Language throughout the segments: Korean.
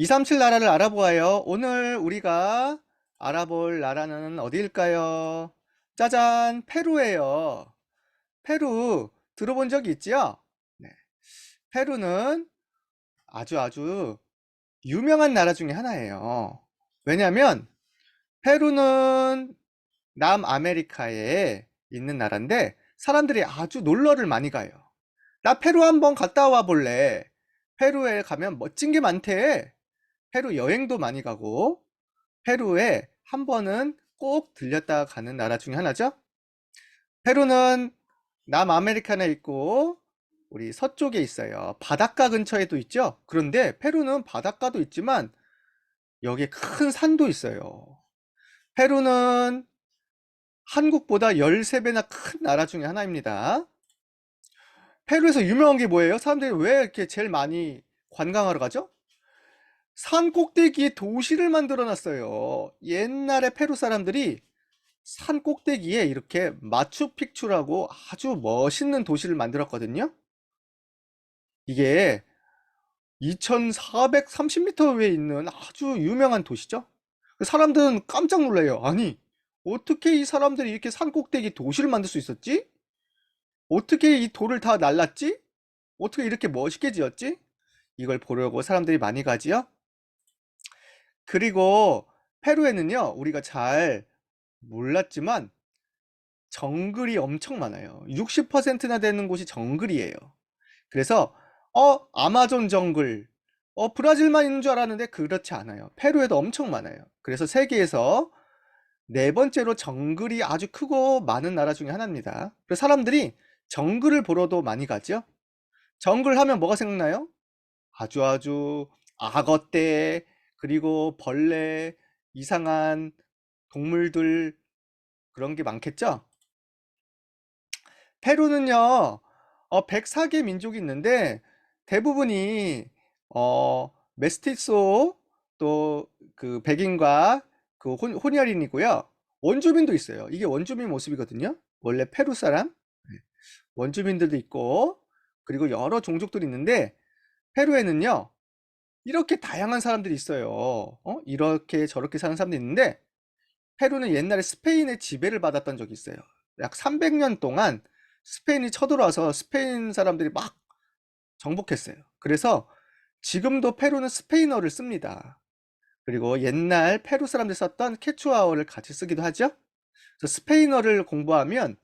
237 나라를 알아보아요. 오늘 우리가 알아볼 나라는 어디일까요? 짜잔, 페루예요. 페루 들어본 적이 있지요? 네. 페루는 아주 아주 유명한 나라 중에 하나예요. 왜냐하면 페루는 남아메리카에 있는 나라인데 사람들이 아주 놀러를 많이 가요. 나 페루 한번 갔다 와 볼래. 페루에 가면 멋진 게 많대. 페루 여행도 많이 가고 페루에 한 번은 꼭 들렸다 가는 나라 중에 하나죠. 페루는 남아메리카에 있고 우리 서쪽에 있어요. 바닷가 근처에도 있죠. 그런데 페루는 바닷가도 있지만 여기에 큰 산도 있어요. 페루는 한국보다 13배나 큰 나라 중에 하나입니다. 페루에서 유명한 게 뭐예요? 사람들이 왜 이렇게 제일 많이 관광하러 가죠? 산 꼭대기에 도시를 만들어 놨어요. 옛날에 페루 사람들이 산 꼭대기에 이렇게 마추픽추라고 아주 멋있는 도시를 만들었거든요. 이게 2430m 위에 있는 아주 유명한 도시죠. 사람들은 깜짝 놀라요. 아니, 어떻게 이 사람들이 이렇게 산 꼭대기 도시를 만들 수 있었지? 어떻게 이 돌을 다 날랐지? 어떻게 이렇게 멋있게 지었지? 이걸 보려고 사람들이 많이 가지요? 그리고 페루에는요, 우리가 잘 몰랐지만 정글이 엄청 많아요. 60%나 되는 곳이 정글이에요. 그래서 어, 아마존 정글, 어, 브라질만 있는 줄 알았는데 그렇지 않아요. 페루에도 엄청 많아요. 그래서 세계에서 네 번째로 정글이 아주 크고 많은 나라 중에 하나입니다. 그래서 사람들이 정글을 보러도 많이 가죠. 정글 하면 뭐가 생각나요? 아주 아주 악어떼, 그리고 벌레, 이상한 동물들 그런 게 많겠죠? 페루는요, 어, 104개 민족이 있는데 대부분이 어, 메스티소 또 그 백인과 그 혼, 혼혈인이고요. 원주민도 있어요. 이게 원주민 모습이거든요. 원래 페루 사람 네. 원주민들도 있고 그리고 여러 종족들이 있는데 페루에는요. 이렇게 다양한 사람들이 있어요. 어? 이렇게 저렇게 사는 사람들이 있는데 페루는 옛날에 스페인의 지배를 받았던 적이 있어요. 약 300년 동안 스페인이 쳐들어와서 스페인 사람들이 막 정복했어요. 그래서 지금도 페루는 스페인어를 씁니다. 그리고 옛날 페루 사람들이 썼던 케추아어를 같이 쓰기도 하죠. 그래서 스페인어를 공부하면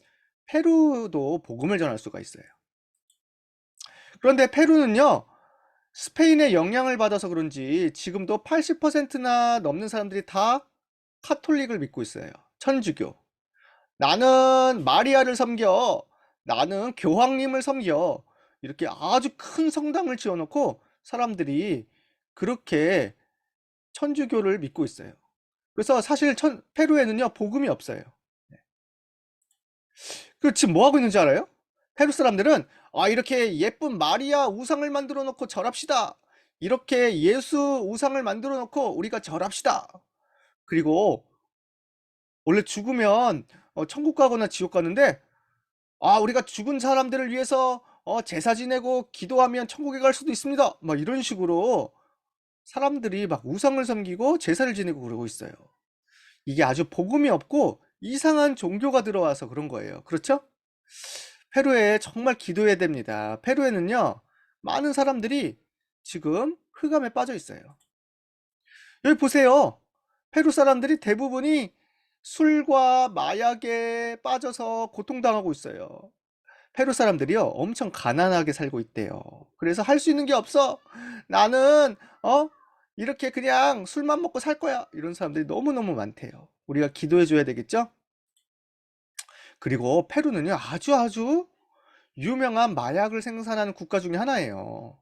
페루도 복음을 전할 수가 있어요. 그런데 페루는요, 스페인의 영향을 받아서 그런지 지금도 80%나 넘는 사람들이 다 카톨릭을 믿고 있어요. 천주교. 나는 마리아를 섬겨. 나는 교황님을 섬겨. 이렇게 아주 큰 성당을 지어놓고 사람들이 그렇게 천주교를 믿고 있어요. 그래서 사실 천, 페루에는요, 복음이 없어요. 네. 그 지금 뭐 하고 있는지 알아요? 페루 사람들은 아, 이렇게 예쁜 마리아 우상을 만들어 놓고 절합시다. 이렇게 예수 우상을 만들어 놓고 우리가 절합시다. 그리고 원래 죽으면 어, 천국 가거나 지옥 가는데 아, 우리가 죽은 사람들을 위해서 어, 제사 지내고 기도하면 천국에 갈 수도 있습니다. 막 이런 식으로 사람들이 막 우상을 섬기고 제사를 지내고 그러고 있어요. 이게 아주 복음이 없고 이상한 종교가 들어와서 그런 거예요. 그렇죠? 페루에 정말 기도해야 됩니다. 페루에는요, 많은 사람들이 지금 흑암에 빠져 있어요. 여기 보세요. 페루 사람들이 대부분이 술과 마약에 빠져서 고통당하고 있어요. 페루 사람들이요, 엄청 가난하게 살고 있대요. 그래서 할 수 있는 게 없어. 나는, 어? 이렇게 그냥 술만 먹고 살 거야. 이런 사람들이 너무너무 많대요. 우리가 기도해 줘야 되겠죠? 그리고 페루는요, 아주 아주 유명한 마약을 생산하는 국가 중에 하나예요.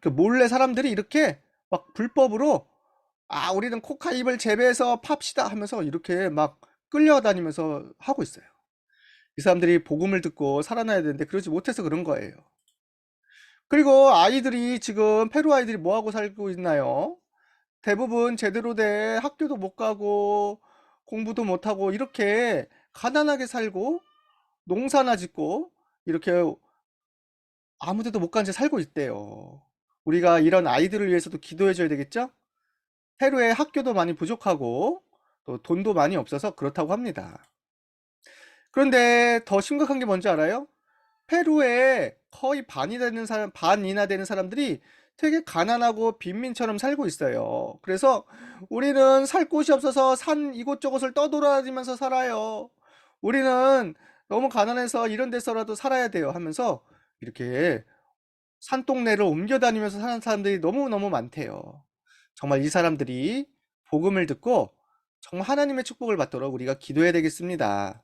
그 몰래 사람들이 이렇게 막 불법으로 아, 우리는 코카인을 재배해서 팝시다 하면서 이렇게 막 끌려다니면서 하고 있어요. 이 사람들이 복음을 듣고 살아나야 되는데 그러지 못해서 그런 거예요. 그리고 아이들이 지금 페루 아이들이 뭐 하고 살고 있나요? 대부분 제대로 된 학교도 못 가고 공부도 못 하고 이렇게 가난하게 살고 농사나 짓고 이렇게 아무 데도 못 간 채 살고 있대요. 우리가 이런 아이들을 위해서도 기도해 줘야 되겠죠? 페루의 학교도 많이 부족하고 또 돈도 많이 없어서 그렇다고 합니다. 그런데 더 심각한 게 뭔지 알아요? 페루에 거의 반이 되는 사람, 반이나 되는 사람들이 되게 가난하고 빈민처럼 살고 있어요. 그래서 우리는 살 곳이 없어서 산 이곳저곳을 떠돌아다니면서 살아요. 우리는 너무 가난해서 이런 데서라도 살아야 돼요 하면서 이렇게 산동네를 옮겨 다니면서 사는 사람들이 너무너무 많대요. 정말 이 사람들이 복음을 듣고 정말 하나님의 축복을 받도록 우리가 기도해야 되겠습니다.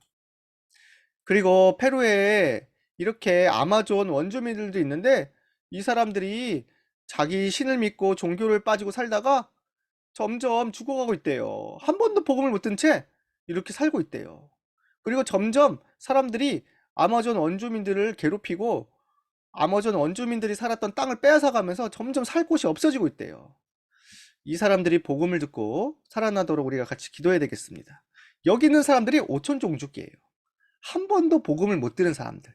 그리고 페루에 이렇게 아마존 원주민들도 있는데 이 사람들이 자기 신을 믿고 종교를 빠지고 살다가 점점 죽어가고 있대요. 한 번도 복음을 못 든 채 이렇게 살고 있대요. 그리고 점점 사람들이 아마존 원주민들을 괴롭히고 아마존 원주민들이 살았던 땅을 빼앗아가면서 점점 살 곳이 없어지고 있대요. 이 사람들이 복음을 듣고 살아나도록 우리가 같이 기도해야 되겠습니다. 여기 있는 사람들이 오천 종족이에요. 한 번도 복음을 못 들은 사람들.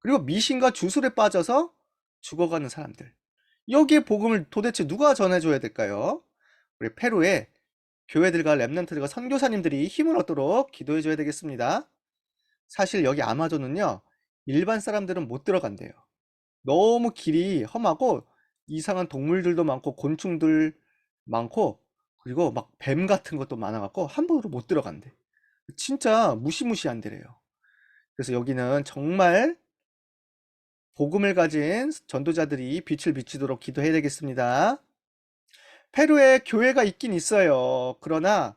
그리고 미신과 주술에 빠져서 죽어가는 사람들. 여기에 복음을 도대체 누가 전해줘야 될까요? 우리 페루에 교회들과 랩런트들과 선교사님들이 힘을 얻도록 기도해 줘야 되겠습니다. 사실 여기 아마존은요, 일반 사람들은 못 들어간대요. 너무 길이 험하고 이상한 동물들도 많고 곤충들 많고 그리고 막 뱀 같은 것도 많아갖고 함부로 못 들어간대. 진짜 무시무시한 데래요. 그래서 여기는 정말 복음을 가진 전도자들이 빛을 비치도록 기도해야 되겠습니다. 페루에 교회가 있긴 있어요. 그러나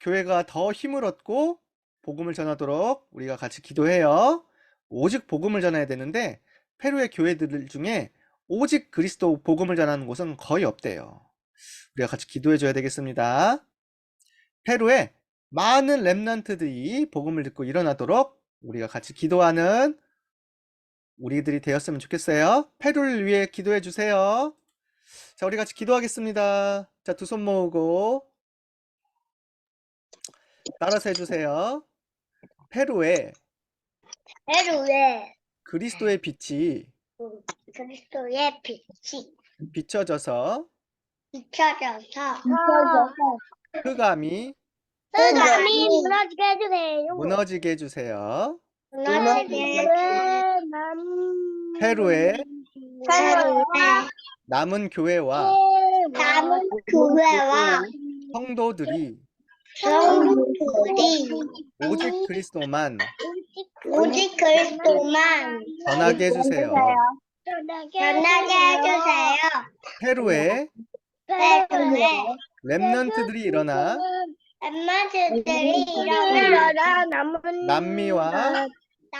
교회가 더 힘을 얻고 복음을 전하도록 우리가 같이 기도해요. 오직 복음을 전해야 되는데 페루의 교회들 중에 오직 그리스도 복음을 전하는 곳은 거의 없대요. 우리가 같이 기도해 줘야 되겠습니다. 페루에 많은 렘넌트들이 복음을 듣고 일어나도록 우리가 같이 기도하는 우리들이 되었으면 좋겠어요. 페루를 위해 기도해 주세요. 자, 우리 같이 기도하겠습니다. 자, 두 손 모으고 따라서 해주세요. 페루에 페루에 그리스도의 빛이 그리스도의 빛이 비춰져서 비춰져서 흑암이 흑암이 무너지게 해주세요. 무너지게 해주세요. 무너지게 페루에 페루에 남은 교회와 남은 교회와 성도들이 성도들이 오직 그리스도만 오직 그리스도만 전하게 해주세요. 전하게 해주세요. 페루에 페루에 렘넌트들이 일어나 엠마들이 일어나 남미와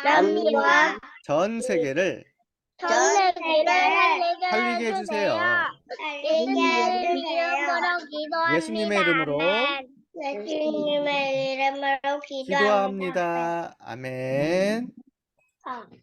남미와 전 세계를 전 세계를 살리게 해주세요. 예수님의 이름으로 예수님의 이름으로 기도합니다. 기도합니다. 아멘. 아멘.